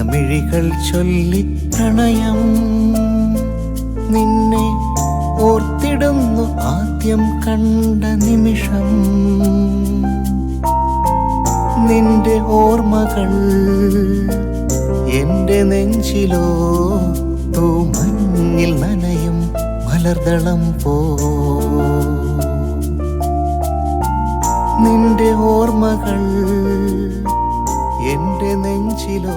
ചൊല്ലി പ്രണയം നിന്നെ ഓർത്തിടുന്നു ആദ്യം കണ്ട നിമിഷം. നിന്റെ ഓർമ്മകൾ എന്റെ നെഞ്ചിലോ തൂമഞ്ഞിൽ നനയും മലർദളം പോ. നിന്റെ ഓർമ്മകൾ നെഞ്ചിലോ